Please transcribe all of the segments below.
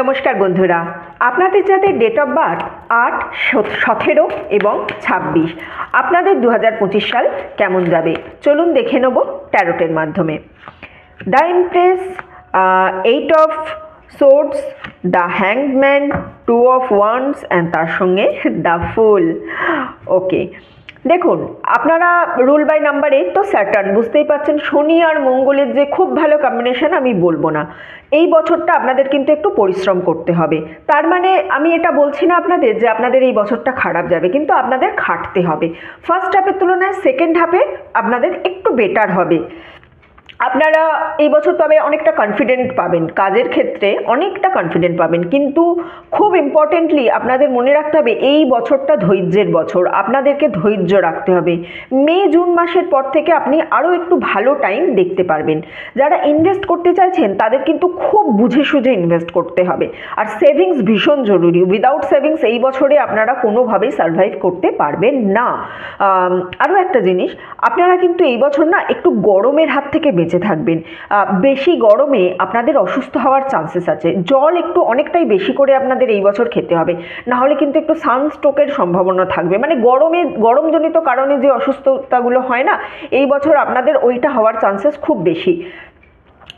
নমস্কার বন্ধুরা, আপনাদের যাদের ডেট অফ বার্থ আট সতেরো এবং ছাব্বিশ। আপনাদের দু হাজার পঁচিশ সাল কেমন যাবে? চলুন দেখে নেব ট্যারোটের মাধ্যমে। The empress eight of swords the হ্যাংম্যান two of wands and তার সঙ্গে দ্য ফুল ওকে দেখুন, আপনারা রুল বাই নাম্বার এইট তো স্যাটার্ন বুঝতেই পারছেন, শনি আর মঙ্গলের যে খুব ভালো কম্বিনেশন আমি বলব না। এই বছরটা আপনাদের কিন্তু একটু পরিশ্রম করতে হবে। তার মানে আমি এটা বলছি না আপনাদের যে আপনাদের এই বছরটা খারাপ যাবে, কিন্তু আপনাদের খাটতে হবে। ফার্স্ট হাফের তুলনায় সেকেন্ড হাফে আপনাদের একটু বেটার হবে। আপনারা এই বছর তবে অনেকটা কনফিডেন্ট পাবেন। কাজের ক্ষেত্রে অনেকটা কনফিডেন্ট পাবেন। কিন্তু খুব ইম্পর্টেন্টলি আপনাদের মনে রাখতে হবে, এই বছরটা ধৈর্যের বছর। আপনাদেরকে ধৈর্য রাখতে হবে। মে, জুন মাসের পর থেকে আপনি আরও একটু ভালো টাইম দেখতে পারবেন। যারা ইনভেস্ট করতে চাইছেন, তাদের কিন্তু খুব বুঝে সুঝে ইনভেস্ট করতে হবে। আর সেভিংস ভীষণ জরুরি। উইদাউট সেভিংস এই বছরে আপনারা কোনোভাবেই সার্ভাইভ করতে পারবেন না। আরও একটা জিনিস, আপনারা কিন্তু এই বছর না একটু গরমের হাত থেকে বেঁচে থাকবেন। বেশি গরমে আপনাদের অসুস্থ হওয়ার চান্সেস আছে। জল একটু অনেকটাই বেশি করে আপনাদের এই বছর খেতে হবে। নাহলে কিন্তু একটু সানস্ট্রোকের সম্ভাবনা থাকবে। মানে গরমে, গরমজনিত কারণে যে অসুস্থতাগুলো হয় না, এই বছর আপনাদের ওইটা হওয়ার চান্সেস খুব বেশি।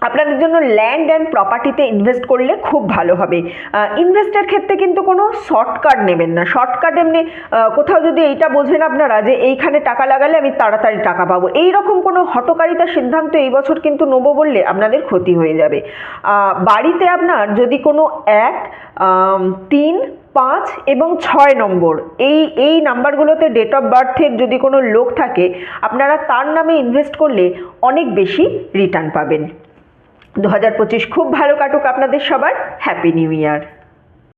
আপনাদের জন্য ল্যান্ড অ্যান্ড প্রপার্টিতে ইনভেস্ট করলে খুব ভালো হবে। ইনভেস্টের ক্ষেত্রে কিন্তু কোনো শর্টকাট নেবেন না। শর্টকাট এমনি কোথাও যদি এইটা বোঝেন আপনারা যে এইখানে টাকা লাগালে আমি তাড়াতাড়ি টাকা পাবো। এই রকম কোনো হটকারিতার সিদ্ধান্ত এই বছর কিন্তু নেব বললে আপনাদের ক্ষতি হয়ে যাবে। বাড়িতে আপনার যদি কোনো এক তিন, পাঁচ এবং ছয় নম্বর, এই এই নাম্বারগুলোতে ডেট অফ বার্থের যদি কোনো লোক থাকে, আপনারা তার নামে ইনভেস্ট করলে অনেক বেশি রিটার্ন পাবেন। দু হাজার পঁচিশ খুব ভালো কাটুক আপনাদের সবার। Happy new year